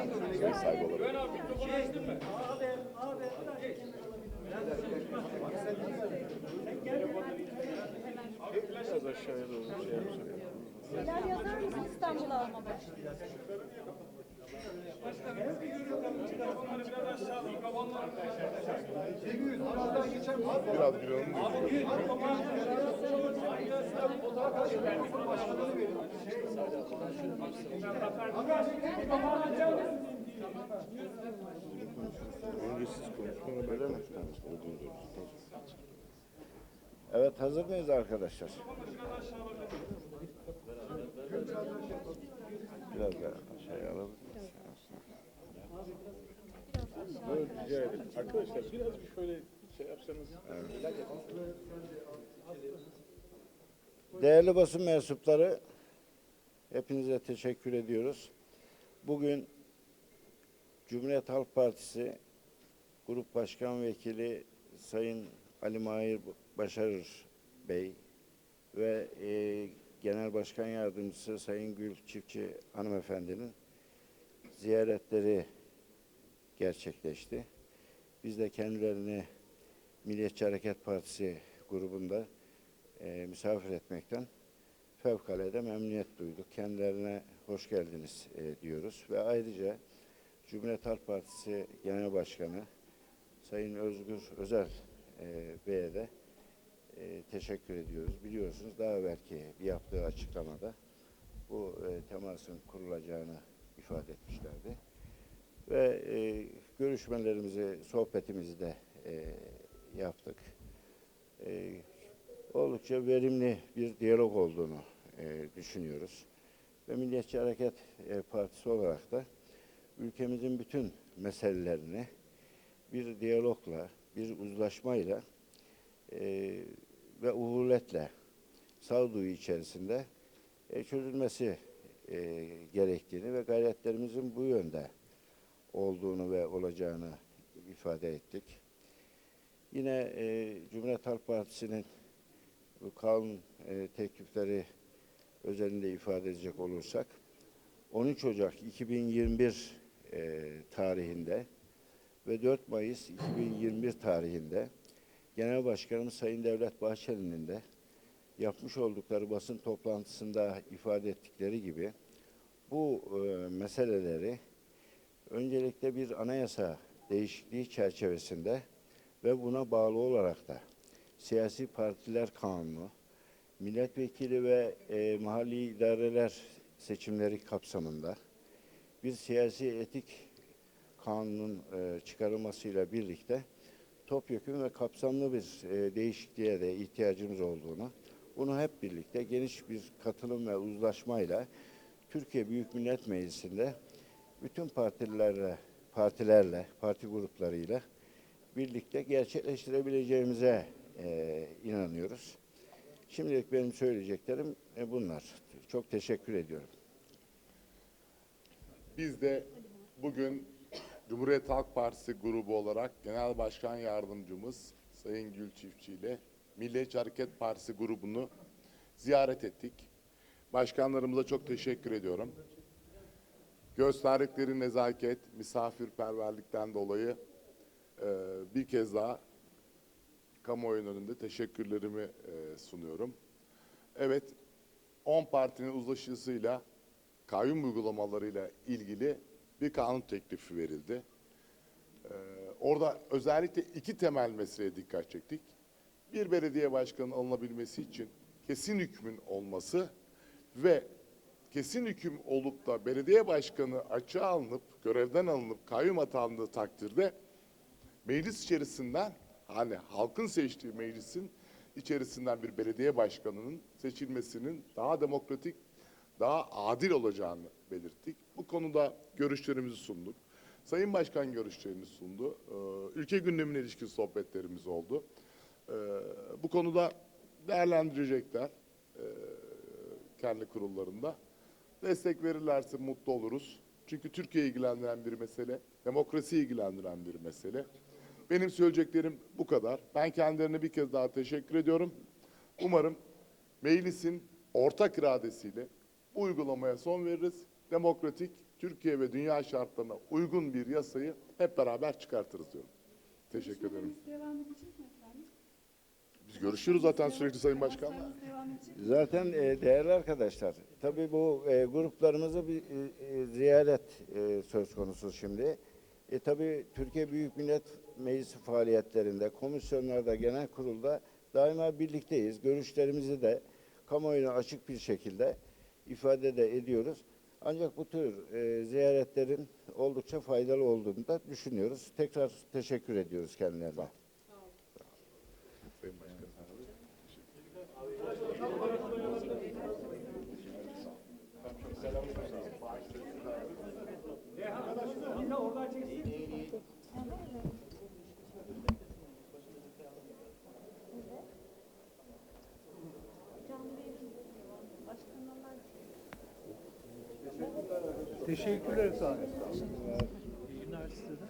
Sahibi olabilir. Biraz aşağıya doğru şey yapsın. Neler yazar mısın İstanbul'a almamak? Biraz bir onu Önce siz konuşun böyle mi? Evet hazır mıyız arkadaşlar? Biraz daha şey alalım. Evet, rica ederim. Arkadaşlar biraz bir şöyle şey yapsanız. Değerli basın mensupları, hepinize teşekkür ediyoruz. Bugün Cumhuriyet Halk Partisi Grup Başkan Vekili Sayın Ali Mahir Başarır Bey ve e, Genel Başkan Yardımcısı Sayın Gül Çiftçi Hanımefendinin ziyaretleri gerçekleşti. Biz de kendilerini Milliyetçi Hareket Partisi grubunda e, misafir etmekten fevkalade memnuniyet duyduk. Kendilerine hoş geldiniz e, diyoruz ve ayrıca Cumhuriyet Halk Partisi Genel Başkanı Sayın Özgür Özel e, Bey'e de e, teşekkür ediyoruz. Biliyorsunuz daha evvelki bir yaptığı açıklamada bu e, temasın kurulacağını ifade etmişlerdi. Ve e, görüşmelerimizi, sohbetimizi de e, yaptık. E, oldukça verimli bir diyalog olduğunu e, düşünüyoruz. Ve Milliyetçi Hareket e, Partisi olarak da ülkemizin bütün meselelerini bir diyalogla, bir uzlaşmayla e, ve uhuletle sağduyu içerisinde e, çözülmesi e, gerektiğini ve gayretlerimizin bu yönde olduğunu ve olacağını ifade ettik. Yine e, Cumhuriyet Halk Partisi'nin kanun e, teklifleri özelinde ifade edecek olursak 13 Ocak 2021 e, tarihinde ve 4 Mayıs 2021 tarihinde Genel Başkanımız Sayın Devlet Bahçeli'nin de yapmış oldukları basın toplantısında ifade ettikleri gibi bu e, meseleleri öncelikle bir anayasa değişikliği çerçevesinde ve buna bağlı olarak da siyasi partiler kanunu, milletvekili ve e, mahalli idareler seçimleri kapsamında bir siyasi etik kanunun e, çıkarılmasıyla birlikte topyekun ve kapsamlı bir e, değişikliğe de ihtiyacımız olduğunu, bunu hep birlikte geniş bir katılım ve uzlaşmayla Türkiye Büyük Millet Meclisi'nde bütün partilerle, partilerle, parti gruplarıyla birlikte gerçekleştirebileceğimize e, inanıyoruz. Şimdilik benim söyleyeceklerim e, bunlar. Çok teşekkür ediyorum. Biz de bugün Cumhuriyet Halk Partisi grubu olarak Genel Başkan Yardımcımız Sayın Gül Çiftçi ile Milliyetçi Hareket Partisi grubunu ziyaret ettik. Başkanlarımıza çok teşekkür ediyorum. Gösterdikleri nezaket, misafirperverlikten dolayı e, bir kez daha kamuoyunun önünde teşekkürlerimi e, sunuyorum. Evet, 10 partinin uzlaşısıyla kayyum uygulamalarıyla ilgili bir kanun teklifi verildi. Ee, orada özellikle iki temel meseleye dikkat çektik. Bir belediye başkanının alınabilmesi için kesin hükmün olması ve kesin hüküm olup da belediye başkanı açığa alınıp görevden alınıp kayyum atandığı takdirde meclis içerisinden hani halkın seçtiği meclisin içerisinden bir belediye başkanının seçilmesinin daha demokratik, daha adil olacağını belirttik. Bu konuda görüşlerimizi sunduk. Sayın Başkan görüşlerini sundu. Ee, Ülke gündemine ilişkin sohbetlerimiz oldu. Ee, Bu konuda değerlendirecekler ee, kendi kurullarında. Destek verirlerse mutlu oluruz. Çünkü Türkiye'yi ilgilendiren bir mesele, demokrasiyi ilgilendiren bir mesele. Benim söyleyeceklerim bu kadar. Ben kendilerine bir kez daha teşekkür ediyorum. Umarım meclisin ortak iradesiyle bu uygulamaya son veririz. Demokratik, Türkiye ve dünya şartlarına uygun bir yasayı hep beraber çıkartırız diyorum. Teşekkür ederim. Devam edecek mi efendim? Biz görüşürüz zaten sürekli Sayın Başkan'la. Zaten e, değerli arkadaşlar, tabii bu e, gruplarımızı bir e, e, ziyaret e, söz konusu şimdi. E, tabii Türkiye Büyük Millet Meclisi faaliyetlerinde, komisyonlarda, genel kurulda daima birlikteyiz. Görüşlerimizi de kamuoyuna açık bir şekilde ifade de ediyoruz. Ancak bu tür e, ziyaretlerin oldukça faydalı olduğunu da düşünüyoruz. Tekrar teşekkür ediyoruz kendilerine. Sayın Başkanım. Teşekkürler sağ olun. İyi günler size de.